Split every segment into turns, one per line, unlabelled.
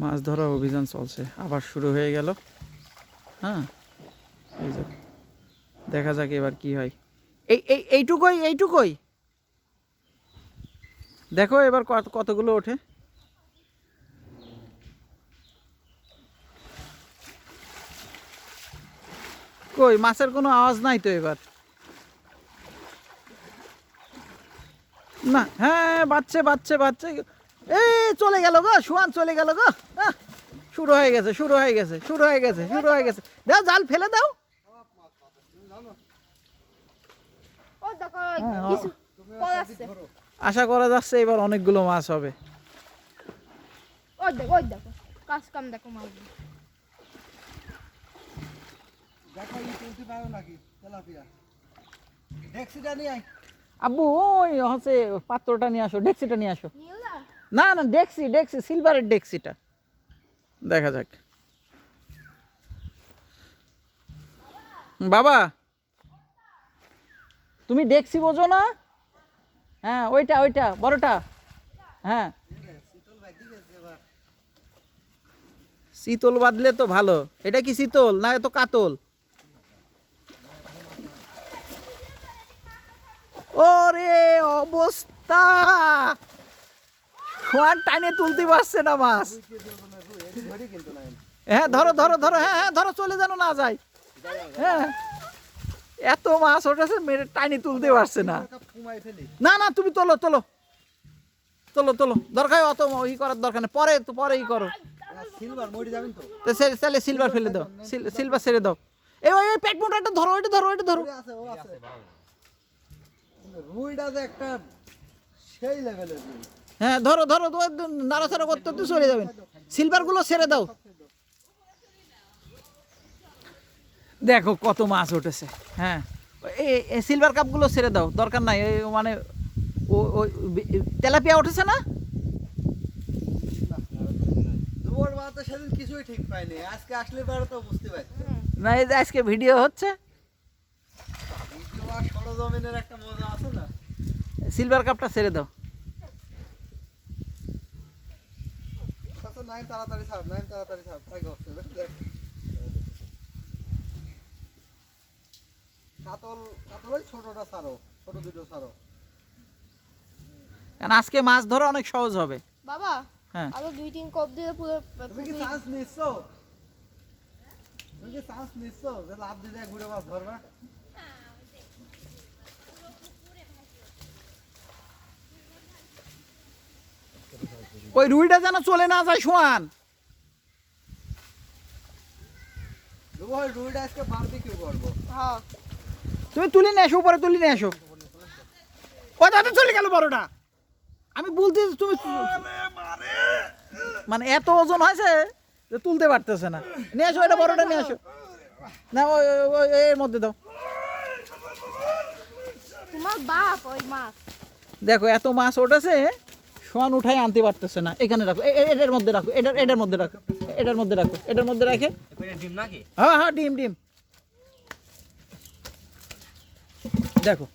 মাছ ধরার অভিযান চলছে। আবার শুরু হয়ে গেল। হ্যাঁ? এই যে, দেখা যাক এবার কি হয়। এই এই, এইটুকুই এইটুকুই। দেখো এবার কত, কতগুলো ওঠে। কই, মাছের কোনো আওয়াজ নাই তো এবার? না হ্যাঁ বাচ্চে বাচ্চে বাচ্চে। এই চলে গেল গো সুয়ান চলে গেল গো। শুরু হয়ে গেছে শুরু হয়ে গেছে শুরু হয়ে গেছে শুরু হয়ে গেছে। দাও জাল ফেলে দাও। হ্যাঁ, আশা করা যাচ্ছে এবার অনেকগুলো মাছ হবে।
ওই দেখো ওই দেখো কাজ কাম দেখো মাছ।
দেখো ই তুলতে পারো নাকি তেলাপিয়া ডেক্সিটা নিয়ে আয়।
আব্বু ওই হচ্ছে পাত্রটা নিয়ে আসো ডেক্সিটা নিয়ে আসো। না না ডেক্সি ডেক্সি সিলভারের ডেক্সিটা দেখা যাক। বাবা, তুমি ডেক্সি বোঝো না? হ্যাঁ ওইটা ওইটা, বড়টা। হ্যাঁ। শীতল বাঁধলে তো ভালো। এটা কি শীতল না এত কাতল? ওরে, অবস্থা! খোয়ান টানে তুলতে পারছে না মাছ। হ্যাঁ ধরো ধরো ধরো হ্যাঁ হ্যাঁ ধরো, চলে যেন না যায়। হ্যাঁ। এত মাছ ওঠেছে, মেরে টাইনি তুলতে পারছে না। না না, তুমি তোলো তোলো। তোলো তোলো। দরকার অত ই করার দরকার নেই। পরে তো পরে ই করো তাহলে সিলভার ফেলে দাও। সিলভার ছেড়ে দাও। এই ওই পেট মোটাটা ধরো, ওইটা ধরো ওইটা ধরো।
রুইটা একটা সেই লেভেলের
হ্যাঁ ধরো ধরো নাড়াচাড়া করতে করতে চলে যাবেন। সিলভারগুলো ছেড়ে দাও। দেখো কত মাছ উঠেছে হ্যাঁ। এই সিলভার কাপগুলো ছেড়ে দাও দরকার নাই। এই মানে ও ওই তেলাপিয়া উঠেছে না?
কিছুই ঠিক পাইনি আজকে আসলে তো বুঝতে পারছি।
না এই যে আজকে ভিডিও হচ্ছে।
দ্বিতীয় আর সরজমিনের একটা মজা আছে না?
সিলভার কাপটা ছেড়ে দাও।
তাড়াতাড়ি ছাড় নাইন তাড়াতাড়ি ছাড় তাই কাতল কাতল ওই ছোটটা ছাড়ো ছোট দুটো ছাড়ো।
কারণ আজকে মাছ ধরা অনেক সহজ হবে।
বাবা
হ্যাঁ।
আরও দুই তিন কপ দিয়ে পুরো
তুমি কি চান্স নিচ্ছ? তুমি কি চান্স নিচ্ছ যে লাভ দিতে ঘুরে মাছ ধরবা?
ওই রুইটা যেন চলে না যায় শোয়ান
হ্যাঁ।
তুমি তুলে নিয়ে এসো উপরে তুলে নিয়ে এসো। দাদা চলে গেল বড়টা। আমি বলতে তুমি মানে এত ওজন হয়েছে যে তুলতে পারতেছে না। নিয়ে আসো এটা বড়টা নিয়ে আসো না ওই ওই- ওই এর মধ্যে দাও।
তোমার বাপ ওই মাছ।
দেখো এত মাছ উঠেছে সোয়ান উঠাই আনতে পারতেছে না। এখানে রাখো। এটার মধ্যে রাখো। এটার এটার মধ্যে রাখো। এটার মধ্যে রাখো। এটার মধ্যে রাখে।
ডিম নাকি?
হ্যাঁ হ্যাঁ ডিম ডিম। দেখো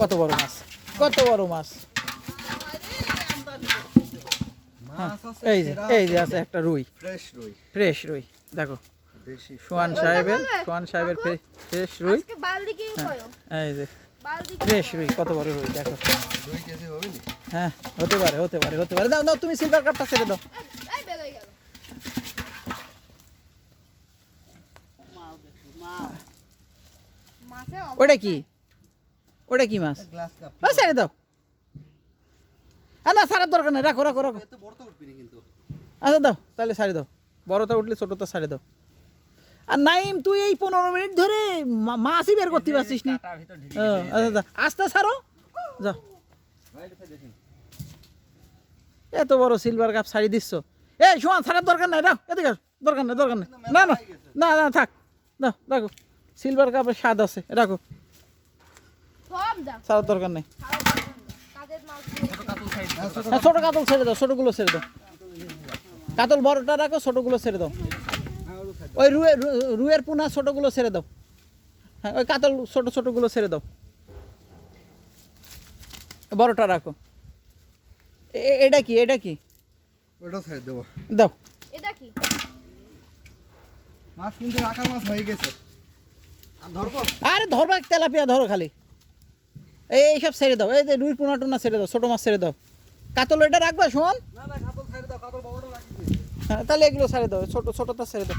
কত বড় মাছ। কত বড় মাছ।
মাছ
এই যে এই যে আছে একটা রুই।
ফ্রেশ রুই।
ফ্রেশ রুই। দেখো
দেশি
সোয়ান সাহেবের সোয়ান সাহেবের ফ্রেশ রুই।
করো
এই যে। ফ্রেশ রুই কত বড় রুই দেখো। হ্যাঁ হতে পারে হতে পারে হতে পারে। দাও দাও তুমি সিলভার কাপটা ছেড়ে দাও। ওটা কি? ওটা কি মাছ? ও ছেড়ে দাও। না সারার দরকার নেই রাখো রাখো রাখো। আচ্ছা দাও তাহলে সারি দাও। বড়টা উঠলে ছোটটা সারি দাও। আর নাইম তুই এই পনেরো মিনিট ধরে মা- মাছই বের করতে পারছিস না? আচ্ছা আচ্ছা আস্তে সারো যাও এত বড় সিলভার কাপ শাড়ি দিচ্ছ। এই সোয়ান ছাড়ার দরকার নাই রাখ এদিকে দরকার নেই দরকার নেই। না না না না থাক। দাও রাখো। সিলভার কাপের স্বাদ আছে রাখো। ছাড়ার দরকার নেই। ছোটো কাতল ছেড়ে দাও ছোটোগুলো ছেড়ে দাও। কাতল বড়টা রাখো ছোটোগুলো ছেড়ে দাও। ওই রুয়ে রুয়ের পোনা ছোটোগুলো ছেড়ে দাও। হ্যাঁ ওই কাতল ছোটো ছোটোগুলো ছেড়ে দাও। বড়টা রাখো। এটা কি এটা কি?
ওটা ছেড়ে দেবো।
দাও।
এটা রাখি
মাছ কিন্তু রাখা মাছ হয়ে গেছে। আর ধরবো?
আরে ধরবা তেলাপিয়া ধরো খালি। এই এইসব ছেড়ে দাও। এই যে রুই পোনা টোনা ছেড়ে দাও ছোটো মাছ ছেড়ে দাও। কাতল এটা রাখবা শোন।
না না কাতল ছেড়ে দাও কাতল বড়টা রাখি।
হ্যাঁ তাহলে এগুলো ছেড়ে দাও ছোটো ছোটোটা ছেড়ে দাও।